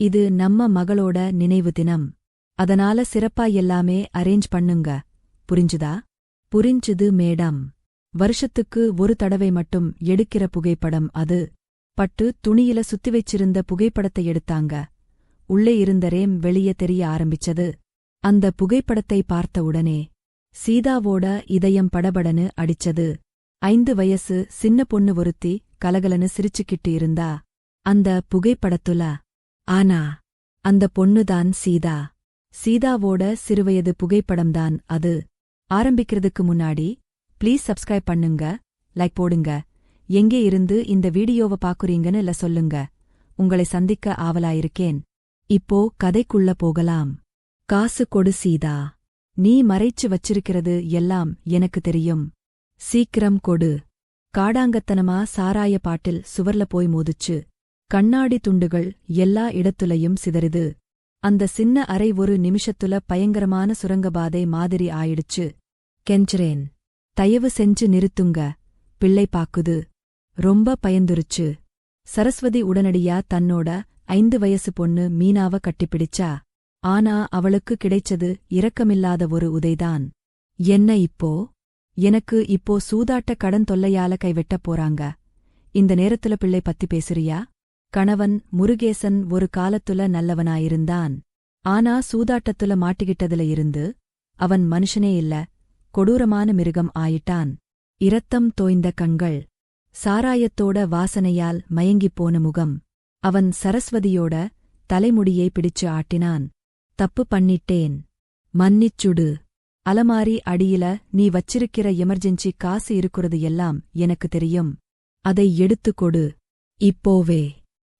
இது நம்ம மகளோட நினைவு தினம். அதனால சிறப்பா எல்லாமே அரேஞ்ச் பண்ணுங்க. புரிஞ்சுதா? புரிஞ்சுது மேடம். வருஷத்துக்கு ஒரு தடவை மட்டும் எடுக்கிற புகைப்படம் அது. பட்டு துணியில சுத்தி வச்சிருந்த புகைப்படத்தை எடுத்தாங்க. உள்ளே இருந்த ரேம் வெளியே தெரிய ஆரம்பிச்சது. அந்த புகைப்படத்தை பார்த்த உடனே சீதாவோட இதயம் படபடனு அடிச்சது. ஐந்து வயசு சின்ன பொண்ணு ஒருத்தி கலகலனு சிரிச்சுக்கிட்டு இருந்தா. அந்த புகைப்படத்துல ஆனா அந்த பொண்ணுதான் சீதா. சீதாவோட சிறுவயது புகைப்படம்தான் அது. ஆரம்பிக்கிறதுக்கு முன்னாடி ப்ளீஸ் சப்ஸ்கிரைப் பண்ணுங்க லைக் போடுங்க. எங்கே இருந்து இந்த வீடியோவை பாக்குறீங்கன்னு இல்ல சொல்லுங்க. உங்களை சந்திக்க ஆவலாயிருக்கேன். இப்போ கதைக்குள்ள போகலாம். காசு கொடு சீதா. நீ மறைச்சு வச்சிருக்கிறது எல்லாம் எனக்கு தெரியும். சீக்கிரம் கொடு. காடாங்கத்தனமா சாராய பாட்டில் சுவர்ல போய் மோதுச்சு. கண்ணாடி துண்டுகள் எல்லா இடத்துலயும் சிதறுது. அந்த சின்ன அறை ஒரு நிமிஷத்துல பயங்கரமான சுரங்கபாதை மாதிரி ஆயிடுச்சு. கெஞ்சரேன் தயவு செஞ்சு நிறுத்துங்க. பிள்ளை பாக்குது. ரொம்ப பயந்துருச்சு. சரஸ்வதி உடனடியா தன்னோட ஐந்து வயசு பொண்ணு மீனாவ கட்டிப்பிடிச்சா. ஆனா அவளுக்கு கிடைச்சது இரக்கமில்லாத ஒரு உதைதான். என்ன இப்போ? எனக்கு இப்போ சூதாட்ட கடன் தொல்லையால கைவெட்டப் போறாங்க. இந்த நேரத்துல பிள்ளை பத்தி பேசுறியா? கணவன் முருகேசன் ஒரு காலத்துல நல்லவனாயிருந்தான். ஆனா சூதாட்டத்துல மாட்டிக்கிட்டதுல இருந்து அவன் மனுஷனே இல்ல கொடூரமான மிருகம் ஆயிட்டான். இரத்தம் தோய்ந்த கண்கள் சாராயத்தோட வாசனையால் மயங்கிப் போன முகம். அவன் சரஸ்வதியோட தலைமுடியை பிடிச்சு ஆட்டினான். தப்பு பண்ணிட்டேன். மன்னிச்சுடு. அலமாரி அடியில நீ வச்சிருக்கிற எமர்ஜென்சி காசு இருக்கிறது எல்லாம் எனக்கு தெரியும். அதை எடுத்துக் கொடு. இப்போவே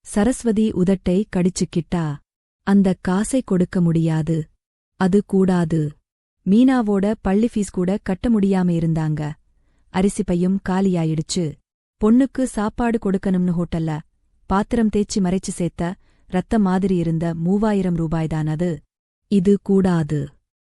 சரஸ்வதி உதட்டை கடிச்சுக்கிட்டா அந்தக் காசை கொடுக்க முடியாது. அது கூடாது. மீனாவோட பள்ளி ஃபீஸ் கூட கட்ட முடியாம இருந்தாங்க. அரிசி பையும் காலியாயிடுச்சு. பொண்ணுக்கு சாப்பாடு கொடுக்கணும்னு ஹோட்டல்ல பாத்திரம் தேய்ச்சி மறைச்சு சேர்த்த ரத்த மாதிரி இருந்த மூவாயிரம் ரூபாய்தான் அது. இது கூடாது.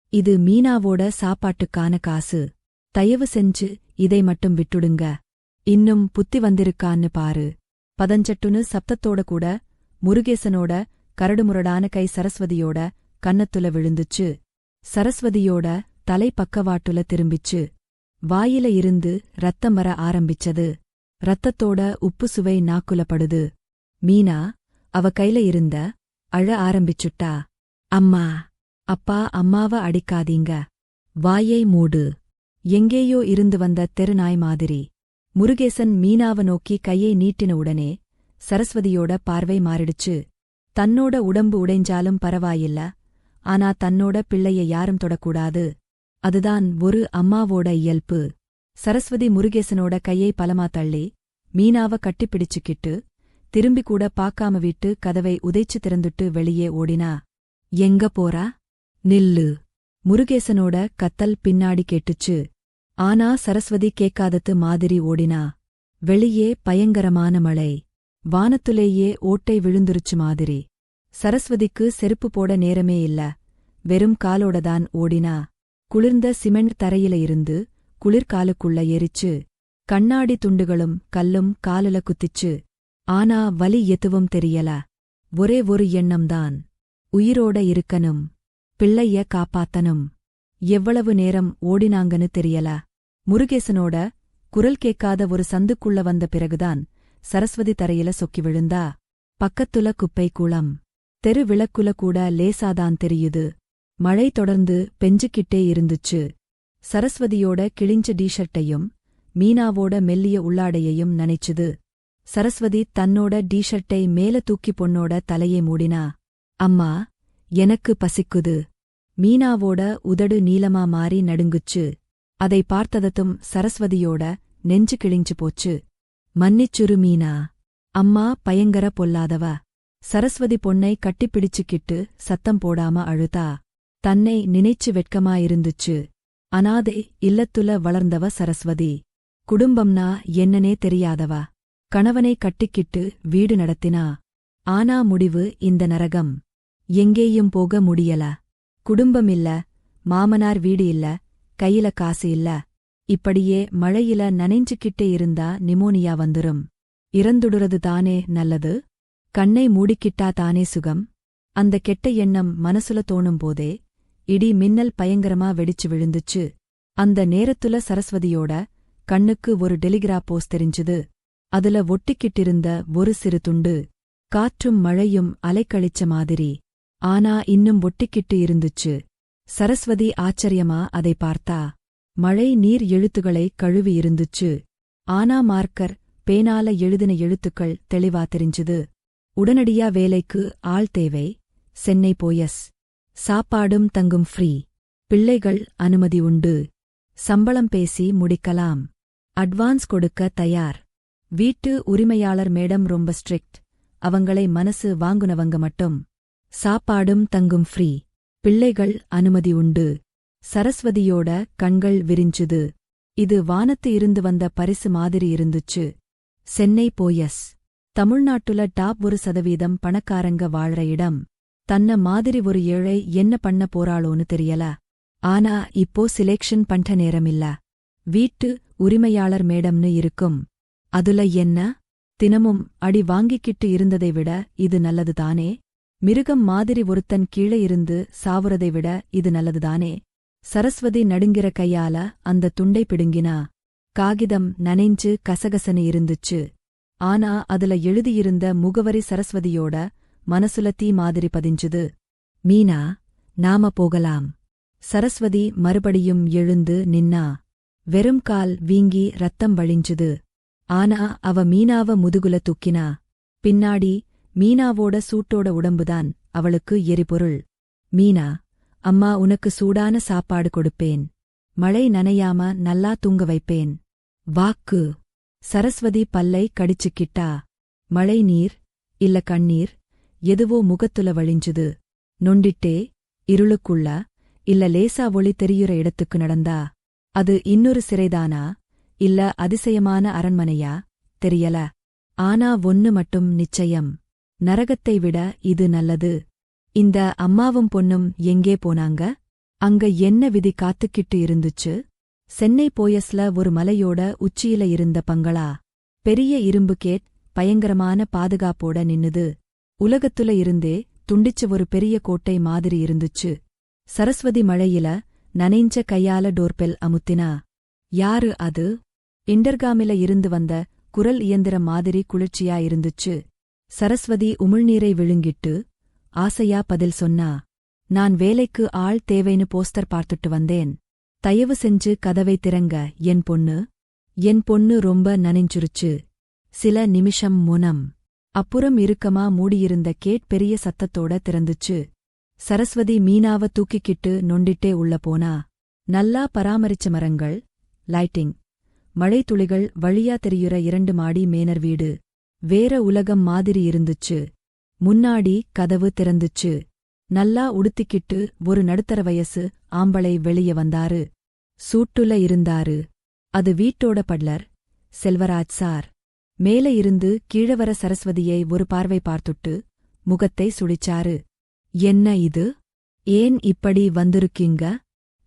இது மீனாவோட சாப்பாட்டுக்கான காசு. தயவு செஞ்சு இதை மட்டும் விட்டுடுங்க. இன்னும் புத்தி வந்திருக்கான்னு பாரு. பதஞ்சட்டுன்னு சப்தத்தோட கூட முருகேசனோட கரடுமுரடான கை சரஸ்வதியோட கன்னத்துல விழுந்துச்சு. சரஸ்வதியோட தலை பக்கவாட்டுல திரும்பிச்சு. வாயில இருந்து ரத்தம் வர ஆரம்பிச்சது. ரத்தத்தோட உப்பு சுவை நாக்குலப்படுது மீனா அவ கையில இருந்த அழ ஆரம்பிச்சுட்டா. அம்மா அப்பா அம்மாவ அடிக்காதீங்க. வாயை மூடு. எங்கேயோ இருந்து வந்த தெருநாய் மாதிரி. முருகேசன் மீனாவ நோக்கி கையை நீட்டின உடனே சரஸ்வதியோட பார்வை மாறிடுச்சு. தன்னோட உடம்பு உடைஞ்சாலும் பரவாயில்ல. ஆனா தன்னோட பிள்ளைய யாரும் தொடக்கூடாது. அதுதான் ஒரு அம்மாவோட இயல்பு. சரஸ்வதி முருகேசனோட கையை பலமா தள்ளி மீனாவ கட்டிப்பிடிச்சுக்கிட்டு திரும்பி கூட பாக்காம விட்டு கதவை உதைச்சு திறந்துட்டு வெளியே ஓடினா எங்க போறா? நில்லு. முருகேசனோட கத்தல் பின்னாடி கேட்டுச்சு. ஆனா சரஸ்வதி கேட்காதது மாதிரி ஓடினா வெளியே பயங்கரமான மழை வானத்துலேயே ஓட்டை விழுந்துருச்சு மாதிரி. சரஸ்வதிக்கு செருப்பு போட நேரமே இல்ல வெறும் காலோடதான் ஓடினா குளிர்ந்த சிமெண்ட் தரையில இருந்து குளிர்காலுக்குள்ள எரிச்சு கண்ணாடி துண்டுகளும் கல்லும் காலுல குத்திச்சு ஆனா வலி எதுவும் தெரியல ஒரே ஒரு எண்ணம்தான் உயிரோட இருக்கணும் பிள்ளைய காப்பாத்தனும் எவ்வளவு நேரம் ஓடினாங்கன்னு தெரியல. முருகேசனோட குரல் கேட்காத ஒரு சந்துக்குள்ள வந்த பிறகுதான் சரஸ்வதி தரையில சொக்கி விழுந்தா பக்கத்துல குப்பை குளம். தெரு விளக்குல கூட லேசாதான் தெரியுது. மழை தொடர்ந்து பெஞ்சுக்கிட்டே இருந்துச்சு சரஸ்வதியோட கிழிஞ்ச டீஷர்ட்டையும் மீனாவோட மெல்லிய உள்ளாடையையும் நனைச்சுது. சரஸ்வதி தன்னோட டீஷர்ட்டை மேல தூக்கி பொண்ணோட தலையை மூடினா அம்மா எனக்கு பசிக்குது. மீனாவோட உதடு நீளமா மாறி நடுங்குச்சு. அதை பார்த்ததத்தும் சரஸ்வதியோட நெஞ்சு கிழிஞ்சு போச்சு. மன்னிச்சுரு மீனா. அம்மா பயங்கர பொல்லாதவ. சரஸ்வதி பொண்ணை கட்டிப்பிடிச்சுக்கிட்டு சத்தம் போடாம அழுதா. தன்னை நினைச்சு வெட்கமாயிருந்துச்சு அனாதை இல்லத்துல வளர்ந்தவ சரஸ்வதி. குடும்பம்னா என்னனே தெரியாதவ. கணவனை கட்டிக்கிட்டு வீடு நடத்தினா. ஆனா முடிவு இந்த நரகம். எங்கேயும் போக முடியல. குடும்பமில்ல மாமனார் வீடு இல்ல. கையில காசு இல்ல. இப்படியே மழையில நனைஞ்சுக்கிட்டே இருந்தா நிமோனியா வந்துரும். இறந்துடுறது தானே நல்லது? கண்ணை மூடிக்கிட்டா தானே சுகம்? அந்த கெட்ட எண்ணம் மனசுல தோணும் போதே இடி மின்னல் பயங்கரமா வெடிச்சு விழுந்துச்சு. அந்த நேரத்துல சரஸ்வதியோட கண்ணுக்கு ஒரு டெலிகிரா போஸ் தெரிஞ்சுது. அதுல ஒட்டிக்கிட்டிருந்த ஒரு சிறு துண்டு. காற்றும் மழையும் அலைக்கழிச்ச மாதிரி. ஆனா இன்னும் ஒட்டிக்கிட்டு இருந்துச்சு. சரஸ்வதி ஆச்சரியமா அதை பார்த்தா மழை நீர் எழுத்துகளை கழுவி இருந்துச்சு. ஆனா மார்க்கர் பேனால எழுதின எழுத்துக்கள் தெளிவா தெரிஞ்சுது. உடனடியா வேலைக்கு ஆள் தேவை. சென்னை போயஸ். சாப்பாடும் தங்கும் ஃப்ரீ. பிள்ளைகள் அனுமதி உண்டு. சம்பளம் பேசி முடிக்கலாம். அட்வான்ஸ் கொடுக்க தயார். வீட்டு உரிமையாளர் மேடம் ரொம்ப ஸ்ட்ரிக்ட். அவங்களை மனசு வாங்குனவங்க மட்டும். சாப்பாடும் தங்கும் ஃப்ரீ. பிள்ளைகள் அனுமதி உண்டு. சரஸ்வதியோட கண்கள் விரிஞ்சுது. இது வானத்து இருந்து வந்த பரிசு மாதிரி இருந்துச்சு. சென்னை போயஸ். தமிழ்நாட்டுல டாப் ஒரு சதவீதம் பணக்காரங்க வாழ்ற இடம். தன்ன மாதிரி ஒரு ஏழை என்ன பண்ண போறாளோன்னு தெரியல. ஆனா இப்போ சிலெக்ஷன் பண்ற நேரமில்ல. வீட்டு உரிமையாளர் மேடம்னு இருக்கும். அதுல என்ன? தினமும் அடி வாங்கிக்கிட்டு இருந்ததை விட இது நல்லதுதானே? மிருகம் மாதிரி ஒருத்தன் கீழே இருந்து சாவுறதை விட இது நல்லதுதானே? சரஸ்வதி நடுங்கிற கையால அந்த துண்டை பிடுங்கினா காகிதம் நனைஞ்சு கசகசனு இருந்துச்சு. ஆனா அதுல எழுதியிருந்த முகவரி சரஸ்வதியோட மனசுல தீ மாதிரி பதிஞ்சுது. மீனா நாம போகலாம். சரஸ்வதி மறுபடியும் எழுந்து நின்னா வெறும் கால் வீங்கி ரத்தம் வழிஞ்சுது. ஆனா அவ மீனாவ முதுகுல தூக்கினா பின்னாடி மீனாவோட சூட்டோட உடம்புதான் அவளுக்கு எரிபொருள். மீனா அம்மா உனக்கு சூடான சாப்பாடு கொடுப்பேன். மழை நனையாம நல்லா தூங்க வைப்பேன். வாக்கு. சரஸ்வதி பல்லை கடிச்சுக்கிட்டா மழை நீர் இல்ல கண்ணீர் எதுவோ முகத்துல வழிஞ்சுது. நொண்டிட்டே இருளுக்குள்ள இல்ல லேசா ஒளி தெரியுற இடத்துக்கு நடந்தா அது இன்னொரு சிறைதானா இல்ல அதிசயமான அரண்மனையா தெரியல. ஆனா ஒன்னு மட்டும் நிச்சயம். நரகத்தை விட இது நல்லது. இந்த அம்மாவும் பொண்ணும் எங்கே போனாங்க? அங்க என்ன விதி காத்துக்கிட்டு இருந்துச்சு? சென்னை போயஸ்ல ஒரு மலையோட உச்சியில இருந்த பங்களா. பெரிய இரும்பு கேட் பயங்கரமான பாதுகாப்போட நின்னுது. உலகத்துல இருந்தே துண்டிச்ச ஒரு பெரிய கோட்டை மாதிரி இருந்துச்சு. சரஸ்வதி மழையில நனைஞ்ச கையால டோர்பெல் அமுத்தினா. யாரு அது? இண்டர்காமில இருந்து வந்த குரல் இயந்திரம் மாதிரி குளிர்ச்சியா இருந்துச்சு. சரஸ்வதி உமிழ்நீரை விழுங்கிட்டு ஆசையா பதில் சொன்னா நான் வேலைக்கு ஆள் தேவைன்னு போஸ்டர் பார்த்துட்டு வந்தேன். தயவு செஞ்சு கதவை திறங்க என் பொண்ணு. என் பொண்ணு ரொம்ப நனைஞ்சுருச்சு. சில நிமிஷம் முனம். அப்புறம் இறுக்கமா மூடியிருந்த கேட் பெரிய சத்தத்தோட திறந்துச்சு. சரஸ்வதி மீனாவ தூக்கிக்கிட்டு நொண்டிட்டே உள்ள போனா நல்லா பராமரிச்ச மரங்கள் லைட்டிங் மழைத்துளிகள் வழியா தெரியுற இரண்டு மாடி மேனர் வீடு. வேற உலகம் மாதிரி இருந்துச்சு. முன்னாடி கதவு திறந்துச்சு. நல்லா உடுத்திக்கிட்டு ஒரு நடுத்தர வயசு ஆம்பளை வெளிய வந்தாரு. சூட்டுல இருந்தாரு. அது வீட்டோட பட்லர் செல்வராஜ் சார். மேல இருந்து கீழவர சரஸ்வதியை ஒரு பார்வை பார்த்துட்டு முகத்தை சுழிச்சாரு. என்ன இது? ஏன் இப்படி வந்திருக்கீங்க?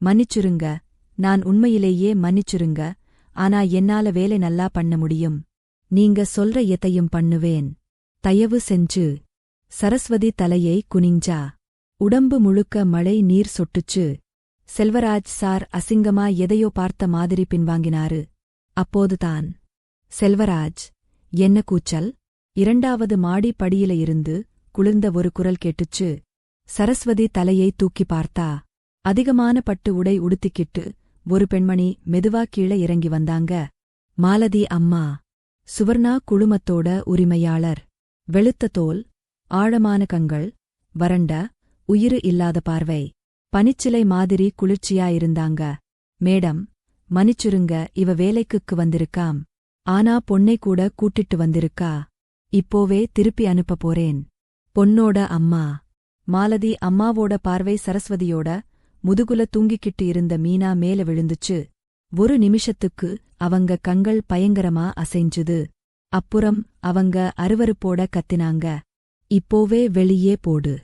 மன்னிச்சுருங்க. நான் உண்மையிலேயே மன்னிச்சுருங்க. ஆனா என்னால வேலை நல்லா பண்ண முடியும். நீங்க சொல்ற எத்தையும் பண்ணுவேன். தயவு செஞ்சு. சரஸ்வதி தலையை குனிஞ்சா. உடம்பு முழுக்க மழை நீர் சொட்டுச்சு. செல்வராஜ் சார் அசிங்கமா எதையோ பார்த்த மாதிரி பின்வாங்கினாரு. அப்போதுதான் செல்வராஜ் என்ன கூச்சல்? இரண்டாவது மாடி படியில இருந்து குளிர்ந்த ஒரு குரல் கேட்டுச்சு. சரஸ்வதி தலையை தூக்கி பார்த்தா. அதிகமான பட்டு உடை உடுத்திக்கிட்டு ஒரு பெண்மணி மெதுவா கீழே இறங்கி வந்தாங்க. மாலதி அம்மா சுவர்ணா குழுமத்தோட உரிமையாளர். வெளுத்த தோல் ஆழமான கங்கள் வறண்ட உயிரு இல்லாத பார்வை. பனிச்சிலை மாதிரி குளிர்ச்சியா இருந்தாங்க. மேடம் மன்னிச்சுருங்க இவ வேலைக்குக்கு வந்திருக்காம். ஆனா பொண்ணை கூட கூட்டிட்டு வந்திருக்கா. இப்போவே திருப்பி அனுப்ப போறேன். பொன்னோட அம்மா. மாலதி அம்மாவோட பார்வை சரஸ்வதியோட முதுகுல தூங்கிக்கிட்டு இருந்த மீனா மேல விழுந்துச்சு. ஒரு நிமிஷத்துக்கு அவங்க கண்கள் பயங்கரமா அசைஞ்சுது. அப்புறம் அவங்க அருவருப்போட கத்தினாங்க. இப்போவே வெளியே போடு.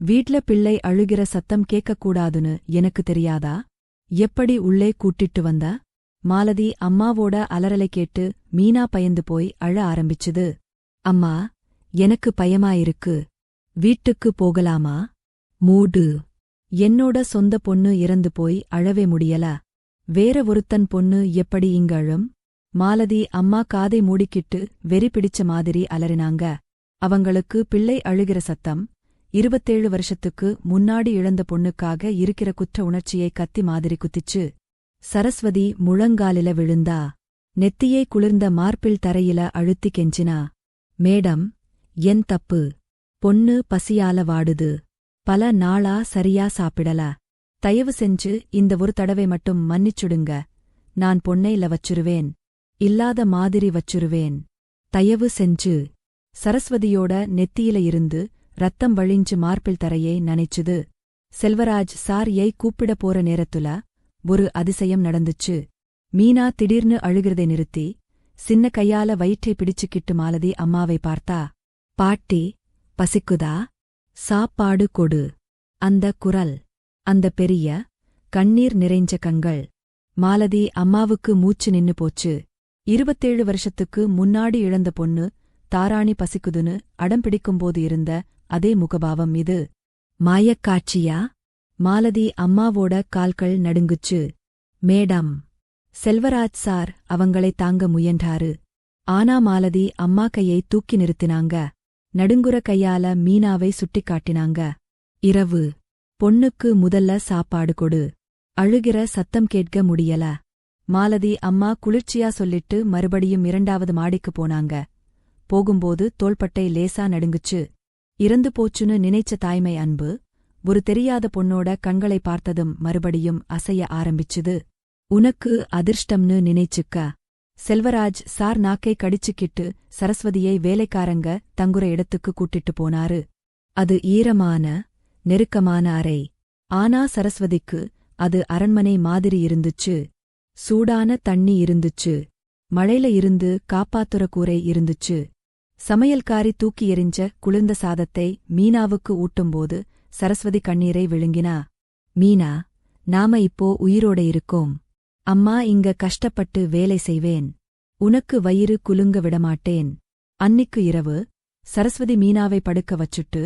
வீட்ல பிள்ளை அழுகிற சத்தம் கேட்கக்கூடாதுன்னு எனக்கு தெரியாதா? எப்படி உள்ளே கூட்டிட்டு வந்த? மாலதி அம்மாவோட அலறலை கேட்டு மீனா பயந்து போய் அழ ஆரம்பிச்சுது. அம்மா எனக்கு பயமாயிருக்கு வீட்டுக்கு போகலாமா? மூடு. என்னோட சொந்த பொண்ணு இறந்து போய் அழவே முடியல. வேற ஒருத்தன் பொண்ணு எப்படி இங்கழும்? மாலதி அம்மா காதை மூடிக்கிட்டு வெறி பிடிச்ச மாதிரி அலறினாங்க. அவங்களுக்கு பிள்ளை அழுகிற சத்தம் இருபத்தேழு வருஷத்துக்கு முன்னாடி இழந்த பொண்ணுக்காக இருக்கிற குற்ற உணர்ச்சியை கத்தி மாதிரி குத்திச்சு சரஸ்வதி முழங்காலில விழுந்தா நெத்தியை குளிர்ந்த மார்பிள் தரையில அழுத்தி கெஞ்சினா மேடம் என் தப்பு பொண்ணு பசியால வாடுது பல நாளா சரியா சாப்பிடல தயவு செஞ்சு இந்த ஒரு தடவை மட்டும் மன்னிச்சுடுங்க. நான் பொன்னையில வச்சுருவேன். இல்லாத மாதிரி வச்சுருவேன். தயவு செஞ்சு. சரஸ்வதியோட நெத்தியில இருந்து ரத்தம் வழிஞ்சு மார்பிள் தரையை நனைச்சுது. செல்வராஜ் சாரியை கூப்பிட போற நேரத்துல ஒரு அதிசயம் நடந்துச்சு. மீனா திடீர்னு அழுகிறதை நிறுத்தி சின்ன கையால வயிற்றை பிடிச்சுக்கிட்டு மாலதி அம்மாவை பார்த்தா பாட்டி பசிக்குதா? சாப்பாடு கொடு. அந்த குரல். அந்த பெரிய கண்ணீர் நிறைஞ்ச கண்கள். மாலதி அம்மாவுக்கு மூச்சு நின்னு போச்சு. இருபத்தேழு வருஷத்துக்கு முன்னாடி இழந்த பொண்ணு தாராணி பசிக்குதுன்னு அடம்பிடிக்கும்போது இருந்த அதே முகபாவம் இது. மாயக்காட்சியா மாலதி அம்மாவோட கால்கள் நடுங்குச்சு. மேடம் செல்வராஜ் சார் அவங்களை தாங்க முயன்றாரு. ஆனா மாலதி அம்மா கையை தூக்கி நிறுத்தினாங்க. நடுங்குற கையால மீனாவை சுட்டிக்காட்டினாங்க. இரவு. பொண்ணுக்கு முதல்ல சாப்பாடு கொடு. அழுகிற சத்தம் கேட்க முடியல. மாலதி அம்மா குளிர்ச்சியா சொல்லிட்டு மறுபடியும் இரண்டாவது மாடிக்கு போனாங்க. போகும்போது தோள்பட்டை லேசா நடுங்குச்சு. இறந்து போச்சுன்னு நினைச்ச தாய்மை அன்பு ஒரு தெரியாத பொண்ணோட கண்களை பார்த்ததும் மறுபடியும் அசைய ஆரம்பிச்சுது. உனக்கு அதிர்ஷ்டம்னு நினைச்சுக்க. செல்வராஜ் சார் நாக்கை கடிச்சுக்கிட்டு சரஸ்வதியை வேலைக்காரங்க தங்குற இடத்துக்கு கூட்டிட்டு போனாரு. அது ஈரமான நெருக்கமான அறை. ஆனா சரஸ்வதிக்கு அது அரண்மனை மாதிரி இருந்துச்சு. சூடான தண்ணி இருந்துச்சு. மழையில இருந்து காப்பாத்துற கூரை இருந்துச்சு. சமையல்காரி தூக்கி எறிஞ்ச குளிர்ந்த சாதத்தை மீனாவுக்கு ஊட்டும்போது சரஸ்வதி கண்ணீரை விழுங்கினா மீனா நாம இப்போ உயிரோட இருக்கோம். அம்மா இங்க கஷ்டப்பட்டு வேலை செய்வேன். உனக்கு வயிறு குலுங்க விடமாட்டேன். அன்னிக்கு இரவு சரஸ்வதி மீனாவை படுக்க வச்சுட்டு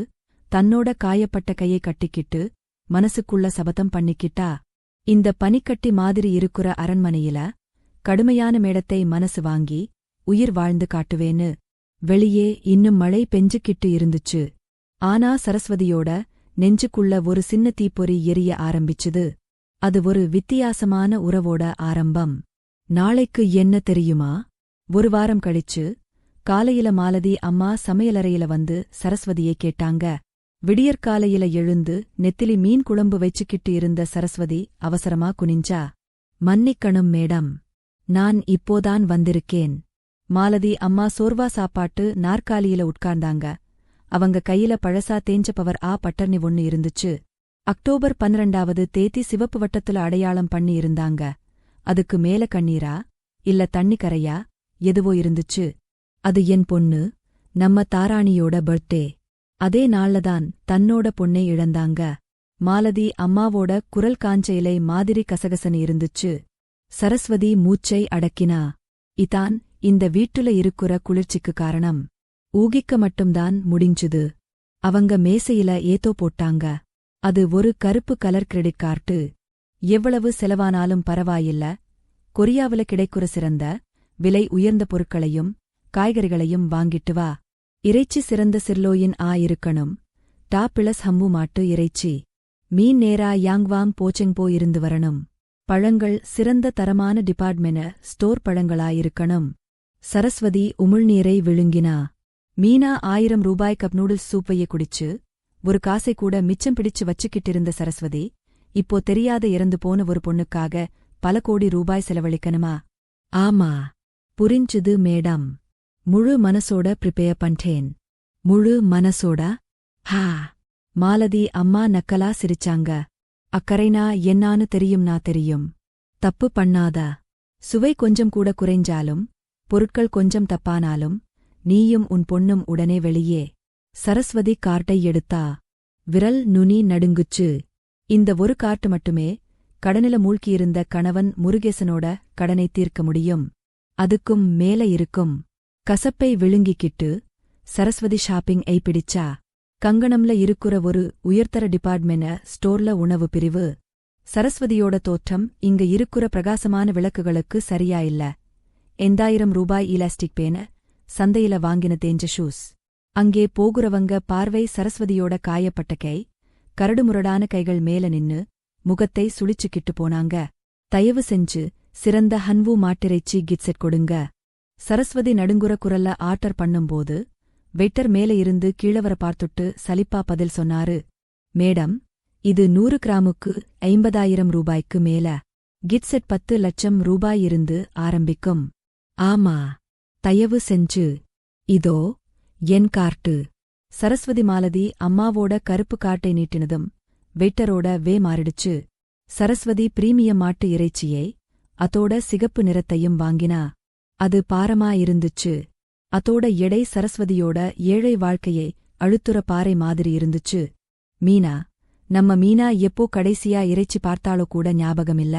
தன்னோட காயப்பட்ட கையை கட்டிக்கிட்டு மனசுக்குள்ள சபதம் பண்ணிக்கிட்டா இந்த பனிக்கட்டி மாதிரி இருக்குற அரண்மனையில கடுமையான மேடத்தை மனசு வாங்கி உயிர் வாழ்ந்து காட்டுவேன்னு வெளியே இன்னும் மழை பெஞ்சுக்கிட்டு இருந்துச்சு. ஆனா சரஸ்வதியோட நெஞ்சுக்குள்ள ஒரு சின்ன தீப்பொறி எரிய ஆரம்பிச்சுது. அது ஒரு வித்தியாசமான உறவோட ஆரம்பம். நாளைக்கு என்ன தெரியுமா? ஒரு வாரம் கழிச்சு காலையில மாலதி அம்மா சமையலறையில வந்து சரஸ்வதியை கேட்டாங்க. விடியற்காலையில எழுந்து நெத்திலி மீன் குழம்பு வச்சுக்கிட்டு இருந்த சரஸ்வதி அவசரமா குனிஞ்சா மன்னிக்கணும் மேடம். நான் இப்போதான் வந்திருக்கேன். மாலதி அம்மா சோர்வா சாப்பாட்டு நாற்காலியில உட்கார்ந்தாங்க. அவங்க கையில பழசா தேஞ்ச பவர் ஆ பட்டர்னி ஒன்னு இருந்துச்சு. அக்டோபர் பன்னிரண்டாவது தேதி சிவப்பு வட்டத்துல அடையாளம் பண்ணி இருந்தாங்க. அதுக்கு மேல கண்ணீரா? இல்ல தண்ணி கரையா? எதுவோ இருந்துச்சு. அது என் பொண்ணு. நம்ம தாராணியோட பர்த்டே. அதே நாள்லதான் தன்னோட பொண்ணை இழந்தாங்க. மாலதி அம்மாவோட குரல் காஞ்ச இலை மாதிரி கசகசன் இருந்துச்சு. சரஸ்வதி மூச்சை அடக்கினா. இதான் இந்த வீட்டுல இருக்குற குளிர்ச்சிக்கு காரணம். ஊகிக்க மட்டும்தான் முடிஞ்சுது. அவங்க மேசையில ஏத்தோ போட்டாங்க. அது ஒரு கருப்பு கலர் கிரெடிட் கார்டு. எவ்வளவு செலவானாலும் பரவாயில்ல. கொரியாவுல கிடைக்குற சிறந்த விலை உயர்ந்த பொருட்களையும் காய்கறிகளையும் வாங்கிட்டு வா. இறைச்சி சிறந்த சிர்லோயின் ஆ இருக்கணும் டா பிளஸ் ஹம்மு மாட்டு இறைச்சி. மீன் நேரா யாங்வாங் போச்செங்போ இருந்து வரணும். பழங்கள் சிறந்த தரமான டிபார்ட்மென ஸ்டோர் பழங்களாயிருக்கணும். சரஸ்வதி உமிழ்நீரை விழுங்கினா. மீனா ஆயிரம் ரூபாய் கப் நூடுல்ஸ் சூப்பையே குடிச்சு ஒரு காசை கூட மிச்சம் பிடிச்சு வச்சுக்கிட்டிருந்த சரஸ்வதி இப்போ தெரியாத இறந்து போன ஒரு பொண்ணுக்காக பல கோடி ரூபாய் செலவழிக்கணுமா? ஆமா. புரிஞ்சுது மேடம். முழு மனசோட ப்ரிப்பேர் பண்றேன். முழு மனசோட? ஹா! மாலதி அம்மா நக்கலா சிரிச்சாங்க. அக்கரைனா என்னான்னு தெரியும்னா தெரியும். தப்பு பண்ணாத? சுவை கொஞ்சம் கூட குறைஞ்சாலும் பொருட்கள் கொஞ்சம் தப்பானாலும் நீயும் உன் பொண்ணும் உடனே வெளியே. சரஸ்வதி கார்ட்டை எடுத்தா. விரல் நுனி நடுங்குச்சு. இந்த ஒரு கார்ட்டு மட்டுமே கடனில மூழ்கியிருந்த கணவன் முருகேசனோட கடனை தீர்க்க முடியும். அதுக்கும் மேல இருக்கும். கசப்பை விழுங்கிக்கிட்டு சரஸ்வதி ஷாப்பிங் ஐ பிடிச்சா கங்கணம்ல இருக்குற ஒரு உயர்தர டிபார்ட்மென ஸ்டோர்ல உணவு பிரிவு. சரஸ்வதியோட தோற்றம் இங்க இருக்குற பிரகாசமான விளக்குகளுக்கு சரியா இல்ல. எந்தாயிரம் ரூபாய் இலாஸ்டிக் பேன சந்தையில வாங்கின தேஞ்ச ஷூஸ். அங்கே போகுறவங்க பார்வை சரஸ்வதியோட காயப்பட்ட கை கரடுமுரடான கைகள் மேல நின்னு முகத்தை சுளிச்சுக்கிட்டு போனாங்க. தயவு செஞ்சு சிறந்த ஹன்வு மாட்டிறைச்சி கிட்செட் கொடுங்க. சரஸ்வதி நடுங்குற குரல்ல ஆர்டர் பண்ணும்போது வெயிட்டர் மேல இருந்து கீழவர பார்த்துட்டு சலிப்பா பதில் சொன்னாரு மேடம் இது நூறு கிராமுக்கு ஐம்பதாயிரம் ரூபாய்க்கு மேல. கிட்செட் பத்து லட்சம் ரூபாய் இருந்து ஆரம்பிக்கும். ஆமா தயவு செஞ்சு. இதோ என் கார்ட்டு. சரஸ்வதி மாலதி அம்மாவோட கருப்பு காட்டை நீட்டினதும் வெயிட்டரோட வே மாறிடுச்சு. சரஸ்வதி பிரீமியம் மாட்டு இறைச்சியை அதோட சிகப்பு நிறத்தையும் வாங்கினா அது பாரமா இருந்துச்சு அதோட எடை சரஸ்வதியோட ஏழை வாழ்க்கையை அழுத்துற பாறை மாதிரி இருந்துச்சு. மீனா நம்ம மீனா எப்போ கடைசியா இறைச்சி பார்த்தாலோ கூட ஞாபகமில்ல.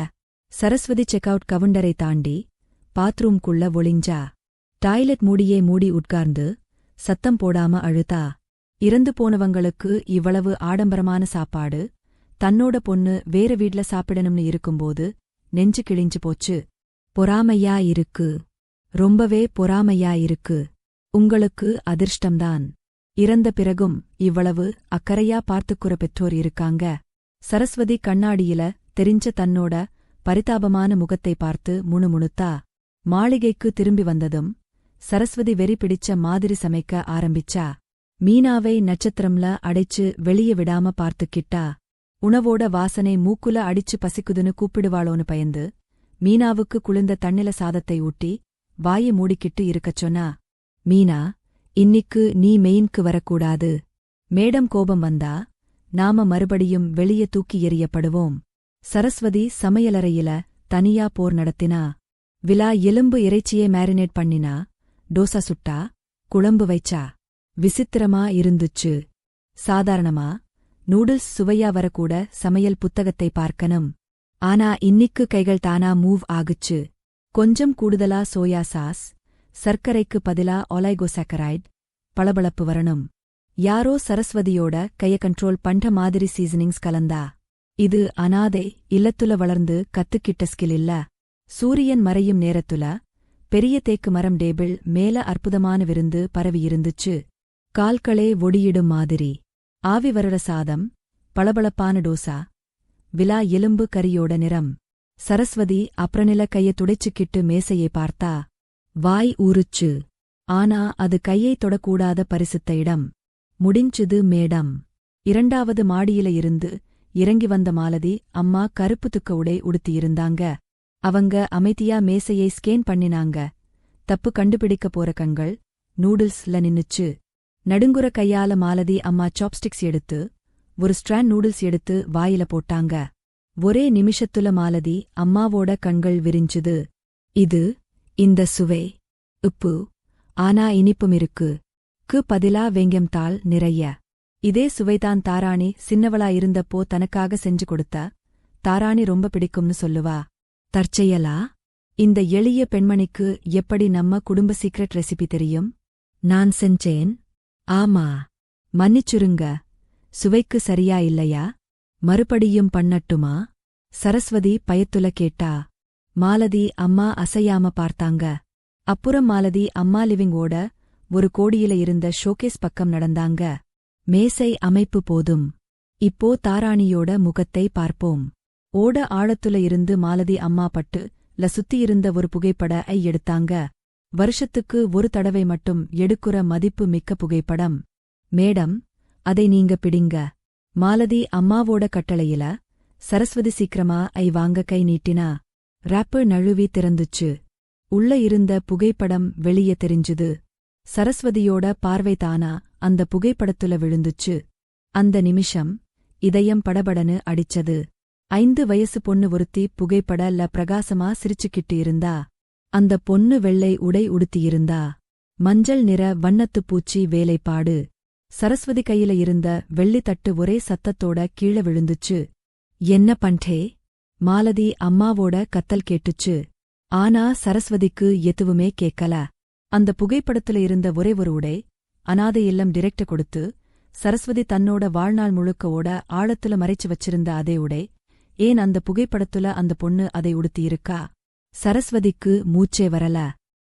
சரஸ்வதி செக் அவுட் கவுண்டரை தாண்டி பாத்ரூம்குள்ள ஒளிஞ்சா டாய்லெட் மூடியே மூடி உட்கார்ந்து சத்தம் போடாம அழுதா இறந்து போனவங்களுக்கு இவ்வளவு ஆடம்பரமான சாப்பாடு தன்னோட பொண்ணு வேற வீட்ல சாப்பிடணும்னு இருக்கும்போது நெஞ்சு கிழிஞ்சு போச்சு. பொறாமையா இருக்கு. ரொம்பவே பொறாமையாயிருக்கு. உங்களுக்கு அதிர்ஷ்டம்தான். இறந்த பிறகும் இவ்வளவு அக்கறையா பார்த்துக்குற பெற்றோர் இருக்காங்க. சரஸ்வதி கண்ணாடியில தெரிஞ்ச தன்னோட பரிதாபமான முகத்தை பார்த்து முணுமுணுத்தா. மாளிகைக்கு திரும்பி வந்ததும் சரஸ்வதி வெறி பிடிச்ச மாதிரி சமைக்க ஆரம்பிச்சா. மீனாவை நட்சத்திரம்ல அடைச்சு வெளிய விடாம பார்த்துக்கிட்டா. உணவோட வாசனை மூக்குல அடிச்சு பசிக்குதுன்னு கூப்பிடுவாளோன்னு பயந்து மீனாவுக்கு குளிர்ந்த தண்ணில சாதத்தை ஊட்டி வாயை மூடிக்கிட்டு இருக்கச் சொன்னா மீனா இன்னிக்கு நீ மெயின்க்கு வரக்கூடாது. மேடம் கோபம் வந்தா நாம மறுபடியும் வெளியே தூக்கி எறியப்படுவோம். சரஸ்வதி சமையலறையில தனியா போர் நடத்தினா விழா எலும்பு இறைச்சியே மேரினேட் பண்ணினா டோசா சுட்டா குழம்பு வைச்சா விசித்திரமா இருந்துச்சு. சாதாரணமா நூடுல்ஸ் சுவையா வரக்கூட சமையல் புத்தகத்தை பார்க்கணும். ஆனா இன்னிக்கு கைகள் தானா மூவ் ஆகுச்சு. கொஞ்சம் கூடுதலா சோயா சாஸ் சர்க்கரைக்கு பதிலா ஒலைகோசாக்கரைட் பளபளப்பு வரணும். யாரோ சரஸ்வதியோட கைய கண்ட்ரோல் பண்ற மாதிரி சீசனிங்ஸ் கலந்தா. இது அனாதை இல்லத்துல வளர்ந்து கத்துக்கிட்ட ஸ்கில் இல்ல. சூரியன் மறையும் நேரத்துல பெரிய தேக்கு மரம் டேபிள் மேல அற்புதமான விருந்து பரவியிருந்துச்சு கால்களே ஒடியிடும் மாதிரி. ஆவி வருட சாதம் பளபளப்பான டோசா. விலா எலும்பு கரியோட நிறம். சரஸ்வதி அப்ரநில கைய துடைச்சுக்கிட்டு மேசையை பார்த்தா வாய் ஊறுச்சு. ஆனா அது கையை தொடக்கூடாத பரிசுத்த இடம். முடிஞ்சுது மேடம். இரண்டாவது மாடியில இருந்து இறங்கி வந்த மாலதி அம்மா கருப்பு துக்க உடை உடுத்தியிருந்தாங்க அவங்க அமைதியா மேசையை ஸ்கேன் பண்ணினாங்க. தப்பு கண்டுபிடிக்க போற கண்கள் நூடுல்ஸ்ல நின்னுச்சு. நடுங்குற கையால மாலதி அம்மா சாப்ஸ்டிக்ஸ் எடுத்து ஒரு ஸ்ட்ராண்ட் நூடுல்ஸ் எடுத்து வாயில போட்டாங்க. ஒரே நிமிஷத்துல மாலதி அம்மாவோட கண்கள் விரிஞ்சுது. இது இந்த சுவை. உப்பு ஆனா இனிப்பும் இருக்கு. கு பதிலா வெங்கம் தாள் நிறைய. இதே சுவைதான் தாராணி சின்னவளா இருந்தப்போ தனக்காக செஞ்சு கொடுத்த. தாராணி ரொம்ப பிடிக்கும்னு சொல்லுவா. தற்செயலா இந்த எளிய பெண்மணிக்கு எப்படி நம்ம குடும்ப சீக்ரெட் ரெசிபி தெரியும்? நான் செஞ்சேன். ஆமா. மன்னிச்சுருங்க. சுவைக்கு சரியா இல்லையா? மறுபடியும் பண்ணட்டுமா? சரஸ்வதி பயத்துல கேட்டா மாலதி அம்மா அசையாம பார்த்தாங்க. அப்புறம் மாலதி அம்மா லிவிங்கோட ஒரு கோடியில இருந்த ஷோகேஸ் பக்கம் நடந்தாங்க. மேசை அமைப்பு போதும். இப்போ தாராணியோட முகத்தை பார்ப்போம். ஓட ஆழத்துல இருந்து மாலதி அம்மா பட்டு ல சுத்தியிருந்த ஒரு புகைப்பட ஐ எடுத்தாங்க. வருஷத்துக்கு ஒரு தடவை மட்டும் எடுக்குற மதிப்பு மிக்க புகைப்படம். மேடம் அதை நீங்க பிடிங்க. மாலதி அம்மாவோட கட்டளையில சரஸ்வதி சீக்கிரமா ஐ வாங்க கை நீட்டினா ராப்பு நழுவி திறந்துச்சு. உள்ள இருந்த புகைப்படம் வெளியே தெரிஞ்சுது. சரஸ்வதியோட பார்வை தானா அந்த புகைப்படத்துல விழுந்துச்சு. அந்த நிமிஷம் இதயம் படபடனு அடிச்சது. ஐந்து வயசு பொண்ணு ஒருத்தி புகைப்படல பிரகாசமா சிரிச்சுக்கிட்டு இருந்தா. அந்த பொண்ணு வெள்ளை உடை உடுத்தியிருந்தா மஞ்சள் நிற வண்ணத்துப் பூச்சி வேலைப்பாடு. சரஸ்வதி கையில இருந்த வெள்ளித்தட்டு ஒரே சத்தத்தோட கீழே விழுந்துச்சு. என்ன பண்டே மாலதி அம்மாவோட கத்தல் கேட்டுச்சு. ஆனா சரஸ்வதிக்கு எதுவுமே கேட்கல அந்த புகைப்படத்துல இருந்த ஒரே ஒரு உடை அனாதை இல்லம் டிரெக்ட கொடுத்து சரஸ்வதி தன்னோட வாழ்நாள் முழுக்க ஓட ஆழத்துல மறைச்சு வச்சிருந்த அதே உடை ஏன் அந்த புகைப்படத்துல அந்த பொண்ணு அதை உடுத்தியிருக்கா சரஸ்வதிக்கு மூச்சே வரல.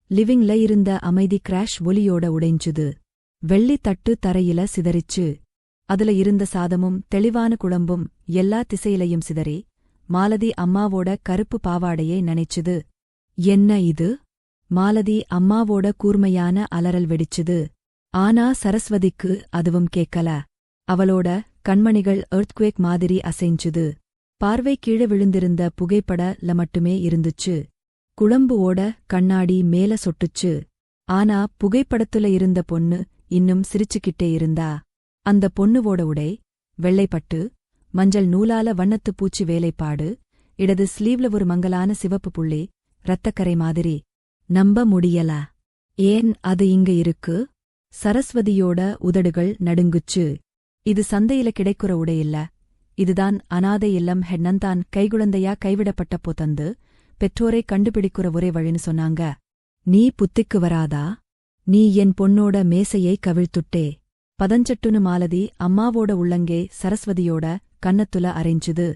லிவிங்ல இருந்த அமைதி கிராஷ் ஒலியோட உடைஞ்சுது. வெள்ளி தட்டு தரையில சிதறிச்சு. அதுல இருந்த சாதமும் தெளிவான குழம்பும் எல்லா திசையிலையும் சிதறி மாலதி அம்மாவோட கருப்பு பாவாடையை நினைச்சுது. என்ன இது? மாலதி அம்மாவோட கூர்மையான அலறல் வெடிச்சுது. ஆனா சரஸ்வதிக்கு அதுவும் கேட்கல. அவளோட கண்மணிகள் எர்த்குவேக் மாதிரி அசைஞ்சுது. பார்வை கீழே விழுந்திருந்த புகைப்படல மட்டுமே இருந்துச்சு. குழம்பு ஓட கண்ணாடி மேல சொட்டுச்சு. ஆனா புகைப்படத்துல இருந்த பொண்ணு இன்னும் சிரிச்சுக்கிட்டே இருந்தா. அந்த பொண்ணுவோட உடை வெள்ளைப்பட்டு மஞ்சள் நூலால வண்ணத்துப் பூச்சி வேலைப்பாடு இடது ஸ்லீவ்ல ஒரு மங்கலான சிவப்பு புள்ளி இரத்தக்கரை மாதிரி. நம்ப முடியல. ஏன் அது இங்க இருக்கு? சரஸ்வதியோட உதடுகள் நடுங்குச்சு. இது சந்தையில கிடைக்குற உடையில்ல இதுதான் அனாதை இல்லம் ஹென்னந்தான் கைகுழந்தையா கைவிடப்பட்டப்போ தந்து பெற்றோரை கண்டுபிடிக்கிற ஒரே வழின்னு சொன்னாங்க. நீ புத்திக்கு வராதா? நீ என் பொண்ணோட மேசையை கவிழ்த்துட்டே. பதஞ்சட்டுனு மாலதி அம்மாவோட உள்ளங்கே சரஸ்வதியோட கன்னத்துல அரைஞ்சுது.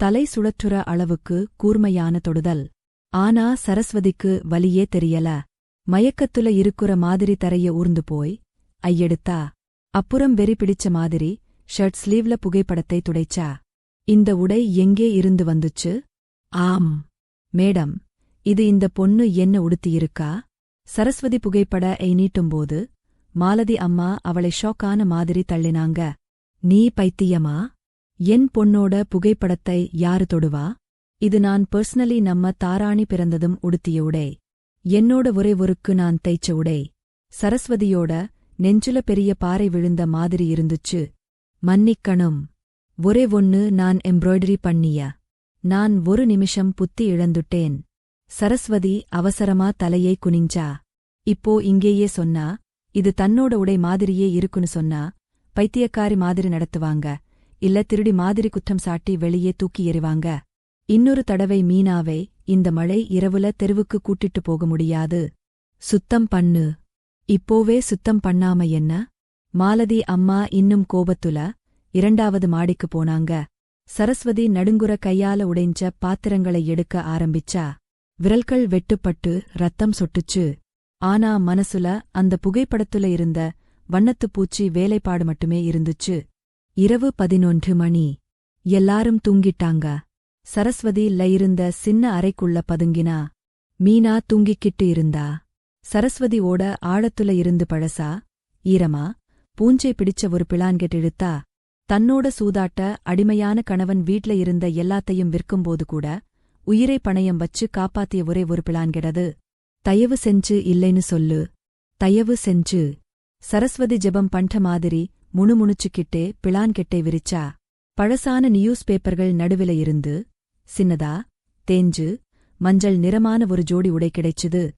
தலை சுழற்றுற அளவுக்கு கூர்மையான தொடுதல். ஆனா சரஸ்வதிக்கு வலியே தெரியல. மயக்கத்துல இருக்குற மாதிரி தரைய ஊர்ந்து போய் ஐயெடுத்தா. அப்புறம் வெறி பிடிச்ச மாதிரி ஷர்ட் ஸ்லீவ்ல புகைப்படத்தை துடைச்சா. இந்த உடை எங்கே இருந்து வந்துச்சு? ஆம். மேடம் இது இந்த பொண்ணு என்ன உடுத்தியிருக்கா? சரஸ்வதி புகைப்பட ஐ நீட்டும்போது மாலதி அம்மா அவளை ஷாக்கான மாதிரி தள்ளினாங்க. நீ பைத்தியமா? என் பொண்ணோட புகைப்படத்தை யாரு தொடுவா? இது நான் பர்சனலி நம்ம தாராணி பிறந்ததும் உடுத்திய உடை. என்னோட ஒரே ஒருக்கு நான் தைச்ச உடை. சரஸ்வதியோட நெஞ்சுல பெரிய பாறை விழுந்த மாதிரி இருந்துச்சு. மன்னிக்கணும். ஒரே ஒன்னு நான் எம்ப்ராய்டரி பண்ணிய. நான் ஒரு நிமிஷம் புத்தி இழந்துட்டேன். சரஸ்வதி அவசரமா தலையை குனிஞ்சா. இப்போ இங்கேயே சொன்னா இது தன்னோட உடை மாதிரியே இருக்குன்னு சொன்னா பைத்தியக்காரி மாதிரி நடத்துவாங்க இல்ல திருடி மாதிரி குற்றம் சாட்டி வெளியே தூக்கி எறிவாங்க. இன்னொரு தடவை மீனாவை இந்த மழை இரவுல தெருவுக்கு கூட்டிட்டு போக முடியாது. சுத்தம் பண்ணு. இப்போவே சுத்தம் பண்ணாம என்ன? மாலதி அம்மா இன்னும் கோபத்துல இரண்டாவது மாடிக்கு போனாங்க. சரஸ்வதி நடுங்குற கையால உடைஞ்ச பாத்திரங்களை எடுக்க ஆரம்பிச்சா விரல்கள் வெட்டுப்பட்டு ரத்தம் சொட்டுச்சு. ஆனா மனசுல அந்த புகைப்படத்துல இருந்த வண்ணத்துப் பூச்சி வேலைப்பாடு மட்டுமே இருந்துச்சு. இரவு பதினொன்று மணி. எல்லாரும் தூங்கிட்டாங்க. சரஸ்வதி ல இருந்த சின்ன அறைக்குள்ள பதுங்கினா மீனா தூங்கிக்கிட்டு இருந்தா. சரஸ்வதி ஓட ஆழத்துல இருந்து பழசா ஈரமா பூஞ்சை பிடிச்ச ஒரு பிளான்கெட் இழுத்தா தன்னோட சூதாட்ட அடிமையான கணவன் வீட்ல இருந்த எல்லாத்தையும் விற்கும்போது கூட உயிரை பணயம் வச்சு காப்பாத்திய ஒரே ஒரு பிளான்கெடது தயவு செஞ்சு இல்லைன்னு சொல்லு. தயவு செஞ்சு. சரஸ்வதி ஜெபம் பண்ட மாதிரி முணுமுணுச்சுக்கிட்டே பிளான்கெட்டை விரிச்சா. பழசான நியூஸ் பேப்பர்கள் நடுவில இருந்து. சின்னதா தேஞ்சு மஞ்சள் நிறமான ஒரு ஜோடி உடை கிடைச்சுது.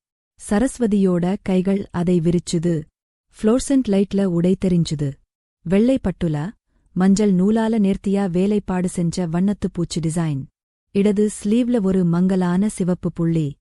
சரஸ்வதியோட கைகள் அதை விரிச்சுது. ஃப்ளோர்சன்ட் லைட்ல உடை தெரிஞ்சுது. வெள்ளை பட்டுல மஞ்சள் நூலால நேர்த்தியா வேலைப்பாடு செஞ்ச வண்ணத்துப் பூச்சி டிசைன். இடது ஸ்லீவ்ல ஒரு மங்கலான சிவப்பு புள்ளி.